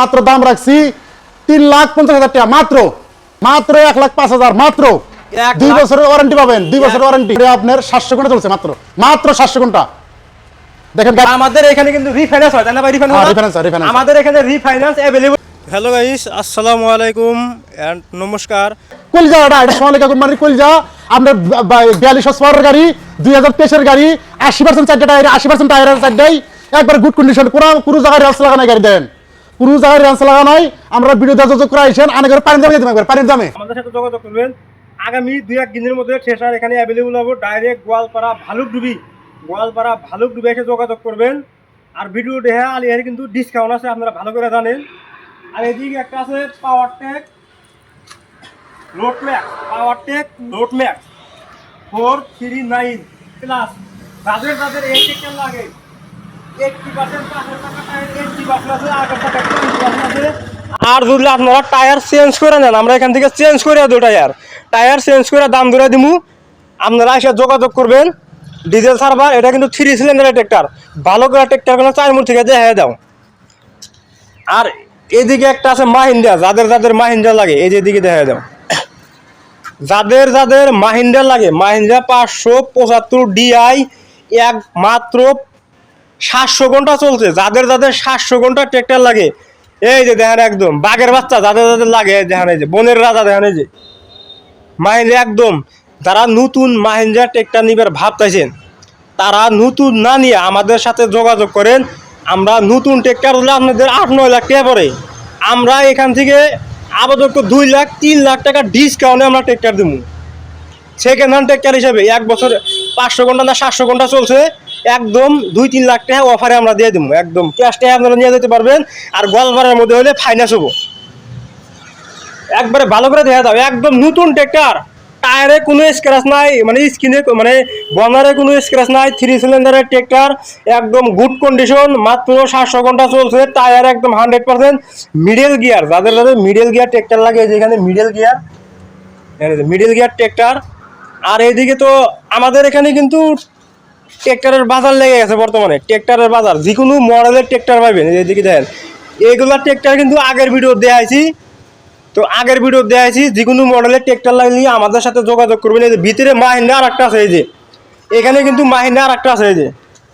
মাত্র দাম রাখছি। তিন লাখ পঞ্চাশ হাজার টাকা। মাত্র। মাত্র এক লাখ পাঁচ হাজার। মাত্র। দুই বছরের ওয়ারেন্টি পাবেন। দুই বছরের ওয়ারেন্টি আপনার সাতশো ঘণ্টা চলছে মাত্র। মাত্র সাতশো ঘণ্টা। দেখেন আমাদের এখানে কিন্তু রিফাইন্যান্স হয় না ভাই? refinance হয়। আমাদের এখানে রিফাইন্যান্স অ্যাভেলেবল হ্যালো গাইস আসসালামু আলাইকুম এন্ড নমস্কার। কলজা এটা এটা সোনালিকা কোম্পানির কলজা। আপনার বিয়াল্লিশ পাওয়ার গাড়ি দুই হাজার তেইশের গাড়ি আশি পার্সেন্ট চারটে টায়ার আশি পার্সেন্ট টায়ারের চারটাই একবার গুড কন্ডিশন কোনো কোনো জায়গায় রেন্স লাগানো গাড়ি দেন। কোনো জায়গায় রেন্স লাগানো হয় আমরা ভিডিও যোগাযোগ করে আইসেন, আনে করে পানি দামে দিতে একবার পানির দামে আমাদের সাথে যোগাযোগ করবেন। আগামী দুই এক দিনের মধ্যে ঠেসার এখানে অ্যাভেলেবল হবে ডাইরেক্ট গোয়ালপাড়া ভালুকডুবি গোয়ালপাড়া ভালুকডুবি এসে যোগাযোগ করবেন। আর ভিডিও দেখে আলিয়ার কিন্তু ডিসকাউন্ট আছে, আপনারা ভালো করে জানেন। আর এদিকে একটা আছে power tech load power tech load four three nine plus যাদের যাদের এই টেকটা লাগে আর যদি আপনারা টায়ার চেঞ্জ করে নেন, আমরা এখান থেকে চেঞ্জ করে দেবো টায়ার। টায়ার চেঞ্জ করে দাম ধরে দিমু। আপনারা এসে যোগাযোগ করবেন। ডিজেল সার্ভার, এটা কিন্তু থ্রি সিলিন্ডারের ট্রেক্টর ভালো করে ট্রেক্টরগুলো চার মুখ থেকে দেখা দাও। আর এদিকে একটা আছে মাহিন্দ্রা, যাদের যাদের মাহিন্দ্রা লাগে, এই যে এদিকে দেখা দাও। যাদের যাদের মাহিন্দ্রা লাগে, মাহিন্দ্রা পাঁচশো পঁচাত্তর ডিআই এক মাত্র সাতশো ঘণ্টা চলছে, যাদের যাদের সাতশো ঘণ্টা ট্রেক্টর লাগে। এই যে দেখেন একদম, বাঘের বাচ্চা, যাদের যাদের লাগে দেখেন এই যে, বনের রাজা দেখেন এই যে। মাহিন্দ্রা একদম যারা নতুন মাহিন্দ্রা ট্রেক্টর নিবার ভাবতেছেন তারা নতুন না নিয়ে আমাদের সাথে যোগাযোগ করেন, আমরা নতুন ট্রেক্টর হলে আপনাদের আট নয় লাখ টাকা পড়ে। আমরা এখান থেকে আপাতত দুই লাখ, তিন লাখ টাকা ডিসকাউন্টে আমরা ট্রেক্টর দেবো সেকেন্ড হ্যান্ড ট্রেক্টর হিসাবে এক বছর পাঁচশো ঘণ্টা না সাতশো ঘণ্টা চলছে, একদম দুই তিন লাখ টাকা অফারে আমরা দিয়ে দেবো, একদম ক্যাশ টাকা আপনারা নিয়ে যেতে পারবেন, আর গোয়ালপাড়ার মধ্যে হলে ফাইন্যান্স হব। একবারে ভালো করে দেখা দাও, একদম নতুন ট্রেক্টর টায়ারে কোনো স্ক্র্যাচ নাই মানে স্কিনে মানে বনারে কোনো স্ক্র্যাচ নাই থ্রি সিলিন্ডারের ট্রেক্টর একদম গুড কন্ডিশন মাত্র সাতশো ঘণ্টা চলছে টায়ার একদম হান্ড্রেড পার্সেন্ট মিডল গিয়ার যাদের যাদের মিডল গিয়ার ট্রেক্টর লাগে যেখানে middle gear middle gear tractor আর এইদিকে তো আমাদের এখানে কিন্তু ট্রেক্টরের বাজার লেগে গেছে বর্তমানে। ট্রেক্টরের বাজার যে কোনো মডেলের ট্রেক্টর পাবেন এইদিকে দেখেন। এইগুলা ট্রেক্টর কিন্তু আগের ভিডিও দেখাইছি তো আগের ভিডিও দেখাইছি যে কোনো মডেলের ট্রেক্টর লাগলে আমাদের সাথে যোগাযোগ করবেন। এই যে ভিতরে মাহিন্দা আর একটা আছে, এই যে। এখানে কিন্তু মাহিন্দা আর একটা আছে, এই যে।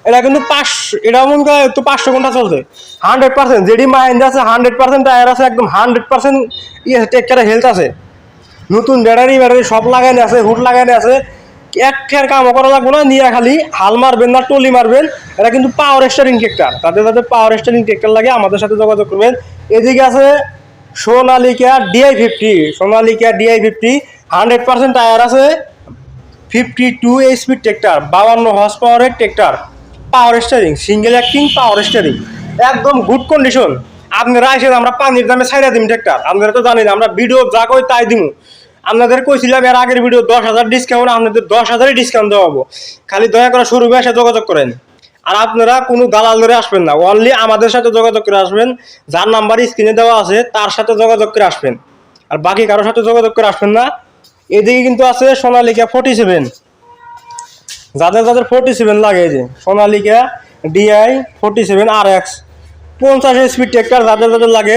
এটা কিন্তু পাঁচশো এটা মনে করে তো পাঁচশো ঘণ্টা চলছে। হান্ড্রেড পার্সেন্ট যেটি মাহিন্দা আছে হান্ড্রেড পার্সেন্ট টায়ার আছে, একদম হান্ড্রেড পার্সেন্ট ইয়ে ট্রেক্টরের হেলথ আছে। নতুন ব্যাটারি ব্যাটারি সব লাগানো আছে, হুড লাগানো আছে। এক ফের কামও করা লাগবে না, নিয়ে খালি হাল মারবেন না, টলি মারবেন। এটা কিন্তু পাওয়ার স্টারিং ট্রেক্টর তাদের তাদের পাওয়ার স্টারিং ট্রেক্টর লাগে, আমাদের সাথে যোগাযোগ করবেন। এদিকে আছে Sonalika DI fifty Sonalika DI fifty hundred percent tyre আছে। ফিফটি টু এইচপি ট্রেক্টর বাউান্ন হর্স পাওয়ারের tractor power steering single acting power steering একদম গুড কন্ডিশন আপনারা এসে আমরা পানির দামে ছাইড়া দিন ট্রেক্টর। আপনারা তো জানেন, আমরা ভিডিও যা কই তাই দিমু। আপনাদের কইছিলাম এর আগের ভিডিও দশ হাজার ডিসকাউন্ট আপনাদের দশ হাজারই ডিসকাউন্ট দেওয়া হব। খালি দয়া করে শুরু এসে যোগাযোগ করেন। আর আপনারা কোনো দালাল ধরে আসবেন না অনলি আমাদের সাথে যোগাযোগ করে আসবেন। যার নাম্বার স্ক্রিনে দেওয়া আছে, তার সাথে যোগাযোগ করে আসবেন। আর বাকি কারোর সাথে যোগাযোগ করে আসবেন না। এদিকে কিন্তু আছে সোনালিকা ফোর্টি সেভেন যাদের যাদের ফোর্টি সেভেন লাগে যে, Sonalika DI forty seven R X পঞ্চাশ স্পিড ট্রেক্টর যাদের যাদের লাগে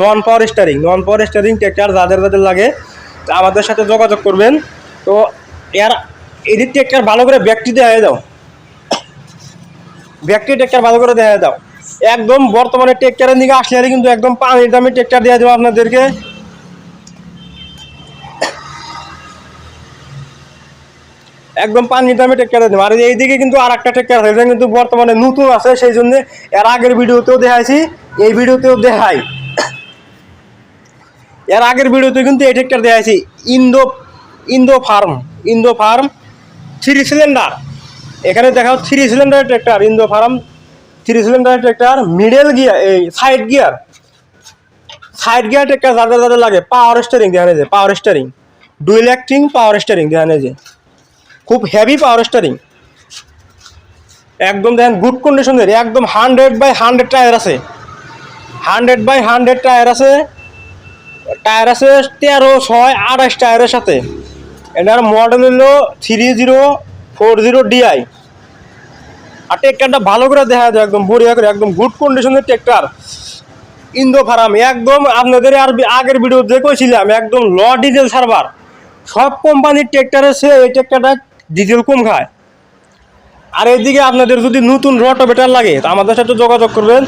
non power steering non power steering tractor যাদের যাদের লাগে, আমাদের সাথে যোগাযোগ করবেন। তো এর এদিক ট্রেক্টর ভালো করে ব্যাগটি দেখা দাও। ব্যাগটি ট্রেক্টর ভালো করে দেখা দাও। একদম বর্তমানে ট্রেক্টরের দিকে আসলে কিন্তু একদম পানির দামে ট্রেক্টর দেওয়া দেবো আপনাদেরকে। একদম পানির দামে দিয়ে দেবো। আর এইদিকে কিন্তু আর একটা আছে এটা কিন্তু বর্তমানে নতুন আছে, সেই জন্য এর আগের ভিডিওতেও দেখাইছি, এই ভিডিওতেও দেখাই। এর আগের ভিডিওতে কিন্তু এই ট্রেক্টর দেখাইছি, Indo Indo farm Indo farm, three cylinder. এখানে দেখাও থ্রি সিলিন্ডারের ট্রেক্টর ইন্দো ফার্ম, থ্রি সিলিন্ডারের ট্রেক্টর মিডল গিয়ার এই side gear side gear tractor যাদের যাদের লাগে পাওয়ার স্টারিং দেখা যে power steering dual acting power steering দেখা যে। খুব হেভি পাওয়ার স্টারিং একদম দেখেন গুড কন্ডিশনের একদম হান্ড্রেড বাই হান্ড্রেড টায়ার আছে। হান্ড্রেড বাই হান্ড্রেড টায়ার আছে টায়ার আছে তেরো, ছয়, আঠাশ টায়ারের সাথে। এটার মডেল হলো three zero four zero DI আর ট্রেক্টরটা ভালো করে দেখা যায়, একদম বড়িয়া করে, একদম গুড কন্ডিশনের ট্রেক্টর ইন্দো ফার্ম, একদম আপনাদের আর আগের ভিডিও যে কইছিলাম, একদম ল ডিজেল সার্ভার সব কোম্পানির ট্রেক্টরে সে, এই ট্রেক্টরটা ডিজেল কম খায়। আর এদিকে আপনাদের যদি নতুন রটোভেটার লাগে, তো আমাদের সাথে যোগাযোগ করবেন।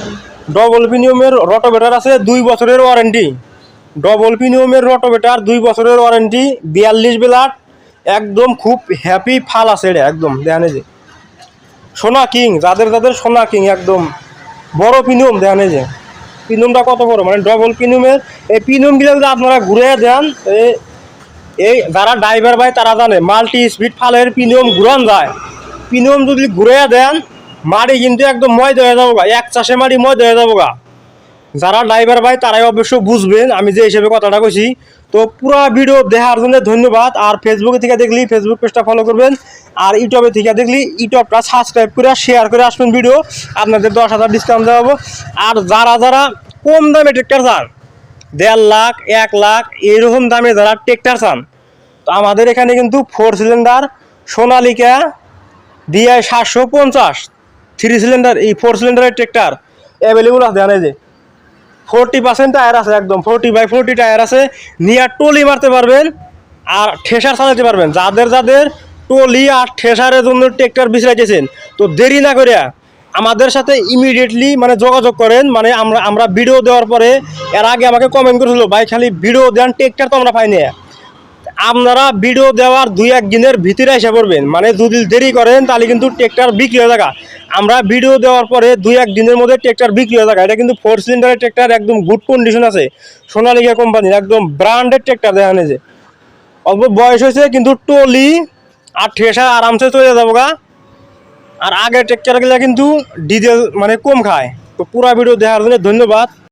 ডবল প্রিমিয়ামের রটোভেটার আছে, দুই বছরের ওয়ারেন্টি ডবল প্রিমিয়ামের রটোভেটার দুই বছরের ওয়ারেন্টি বিয়াল্লিশ বেলাট একদম খুব হ্যাপি ফাল আছে এটা, একদম, দেখেন যে। সোনা কিং, যাদের যাদের সোনা কিং, একদম। বড় পিনিয়ম এই যে। পিনিয়মটা কত বড়? মানে ডবল পিনিয়মের এই পিনিয়মগুলো যদি আপনারা ঘুরে দেন এই যারা ড্রাইভার ভাই, তারা জানে মাল্টি স্পিড ফালের পিনিয়ম ঘুরান যায়। পিনিয়ম যদি ঘুরে দেন, মাড়ি কিন্তু একদম ময়দা হয়ে যাব গা এক চাষে মাড়ি ময়দা হয়ে যাব গা যারা ড্রাইভার ভাই, তারাই অবশ্য বুঝবেন, আমি যে হিসেবে কথাটা কইছি। তো পুরো ভিডিও দেখার জন্য ধন্যবাদ, আর ফেসবুকে থেকে দেখলি ফেসবুক পেজটা ফলো করবেন, আর ইউটিউবে থেকে দেখলি ইউটিউবটা সাবস্ক্রাইব করে শেয়ার করে আসবেন ভিডিও আপনাদের দশ হাজার ডিসকাউন্ট দেওয়া আর যারা যারা কম দামে ট্রেক্টর চান দেড় লাখ, এক লাখ, এরকম দামে যারা ট্রেক্টর চান, তো আমাদের এখানে কিন্তু ফোর সিলিন্ডার সোনালিকা ডিআই সাতশো পঞ্চাশ থ্রি সিলিন্ডার এই ফোর সিলিন্ডারের ট্রেক্টর অ্যাভেলেবল আছে জানে যে। ফোরটি পার্সেন্ট টায়ার আছে একদম ফোরটি বাই ফোরটি টায়ার আছে, নিয়ে টলি মারতে পারবেন আর ঠেসার চালাতে পারবেন। যাদের যাদের টলি আর ঠেসারের জন্য ট্রেক্টর বিছড়াইতেছেন তো দেরি না করে আমাদের সাথে ইমিডিয়েটলি মানে যোগাযোগ করেন মানে আমরা আমরা ভিডিও দেওয়ার পরে এর আগে আমাকে কমেন্ট করেছিল, ভাই, খালি ভিডিও দেন ট্রেক্টর তো আমরা পাইনি আপনারা ভিডিও দেওয়ার দুই এক দিনের ভিতরে এসে পড়বেন। মানে যদি দেরি করেন, তাহলে কিন্তু ট্রেক্টর বিক্রি হয়ে থাকা। আমরা ভিডিও দেওয়ার পরে দুই এক দিনের মধ্যে ট্রেক্টর বিক্রি হয়ে থাকা। এটা কিন্তু ফোর সিলিন্ডারের ট্রেক্টর একদম গুড কন্ডিশন আছে। সোনালিকা কোম্পানির একদম ব্র্যান্ডেড ট্রেক্টর দেখানে যে অল্প বয়স হয়েছে, কিন্তু টলি আর ঠেসা আরামসে চলে যাব গা আর আগের ট্রেক্টরগুলো কিন্তু ডিজেল মানে কম খায়। তো পুরো ভিডিও দেখার জন্য ধন্যবাদ।